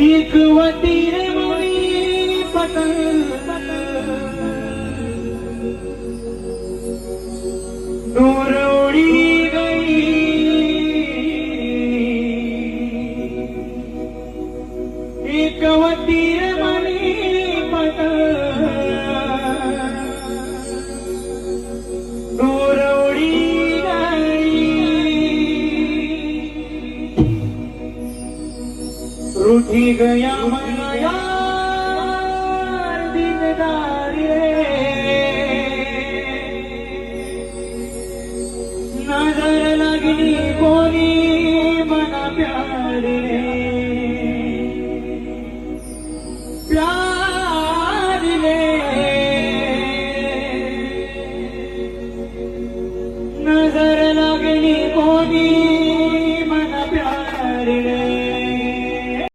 एकवटी रे मुनी पटल दूर उडी गई. एकवटी रूठी गया मन यार दिनदारे नज़र लगनी बोली मन प्यारे प्यार